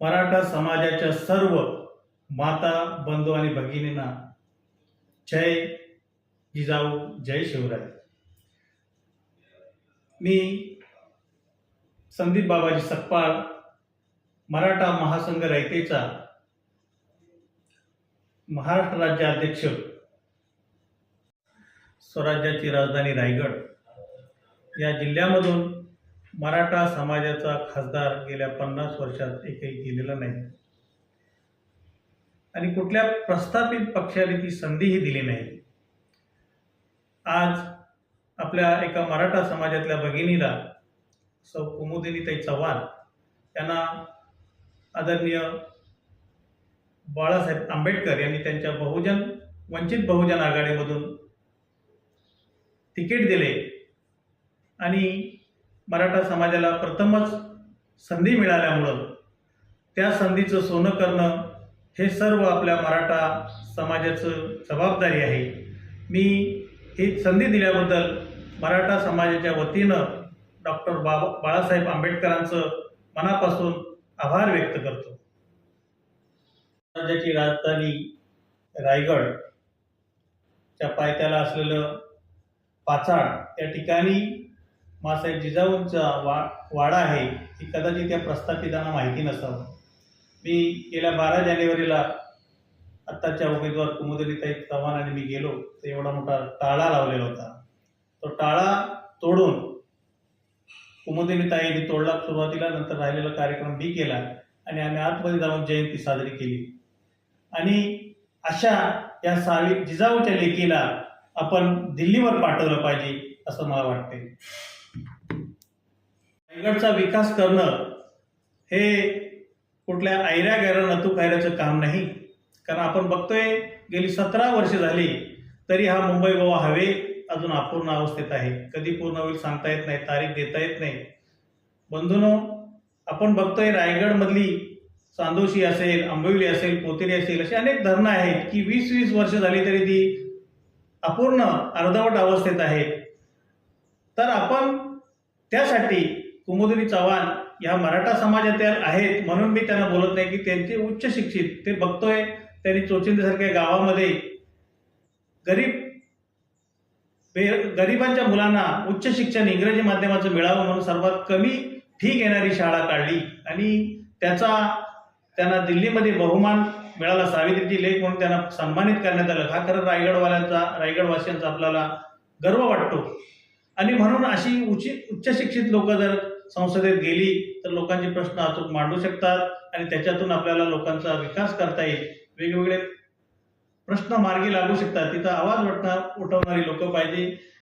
मराठा समाजाच्या सर्व माता बंधू आणि भगिनींना जय जिजाऊ जय शिवराय. मी संदीप बाबाजी सकपाळ मराठा महासंघ रयतेचा महाराष्ट्र राज्य अध्यक्ष स्वराज्याची राजधानी रायगड या जिल्ह्यामधून मराठा समाजाचा खासदार गेल्या पन्नास वर्षात एकही गेलेला नाही. आणि कुठल्या प्रस्थापित पक्षाने ती संधीही दिली नाही. आज आपल्या एका मराठा समाजातल्या भगिनीला सौ कुमुदिनीताई चव्हाण यांना आदरणीय बाळासाहेब आंबेडकर यांनी त्यांच्या बहुजन वंचित बहुजन आघाडीमधून तिकीट दिले. आणि मराठा समाजाला प्रथमच संधी मिळाल्यामुळं त्या संधीचं सोनं करणं हे सर्व आपल्या मराठा समाजाचं जबाबदारी आहे. मी ही संधी दिल्याबद्दल मराठा समाजाच्या वतीनं डॉक्टर बाबा बाळासाहेब आंबेडकरांचं मनापासून आभार व्यक्त करतो. राज्याची राजधानी रायगड च्या पायथ्याला असलेलं पाचाड या ठिकाणी मासाहेब जिजाऊंचा वा वाडा आहे ही कदाचित त्या प्रस्थापितांना माहिती नसावं. मी गेल्या बारा जानेवारीला आत्ताच्या उमेदवार कुमुदलीताई चव्हाण आणि मी गेलो तर एवढा मोठा टाळा लावलेला होता. तो टाळा तोडून कुमुदलीताईंनी तोडला सुरुवातीला नंतर राहिलेला कार्यक्रम मी केला आणि आम्ही आतमध्ये जाऊन जयंती साजरी केली. आणि अशा या सावी जिजाऊच्या लेकीला आपण दिल्लीवर पाठवलं पाहिजे असं मला वाटते रायगडचा विकास करणं हे कुठल्या ऐऱ्या गैरा नतू कायऱ्याचं काम नाही. कारण आपण बघतोय गेली सतरा वर्षे झाली तरी हा मुंबई गोवा हवे अजून अपूर्ण अवस्थेत आहे. कधी पूर्ण होईल सांगता येत नाही तारीख देता येत नाही. बंधूनो आपण बघतोय रायगडमधली चांदोशी असेल आंबविली असेल पोतेरी असेल अशी अनेक धरणं आहेत की वीस वीस वर्ष झाली तरी ती अपूर्ण अर्धवट अवस्थेत आहेत. तर आपण त्यासाठी कुमुदिनी चव्हाण या मराठा समाजातील आहेत म्हणून मी त्यांना बोलत नाही की त्यांचे उच्च शिक्षित ते बघतोय. त्यांनी चोचिंदसारख्या गावामध्ये गरीब बे गरिबांच्या मुलांना उच्च शिक्षण इंग्रजी माध्यमाचं मिळावं म्हणून सर्वात कमी फी घेणारी शाळा काढली. आणि त्याचा त्यांना दिल्लीमध्ये बहुमान मिळाला सावित्रीची लेख म्हणून त्यांना सन्मानित करण्यात आलं. हा खरं रायगडवाल्यांचा रायगडवासियांचा आपल्याला गर्व वाटतो. आणि म्हणून अशी उचित उच्च शिक्षित लोक जर संसदेत गेली तर लोकांचे प्रश्न अचूक मांडू शकतात आणि त्याच्यातून आपल्याला लोकांचा विकास करता येईल. वेगवेगळे प्रश्न मार्गी लागू शकतात. तिथं आवाज वाटणार उठवणारी लोक पाहिजे.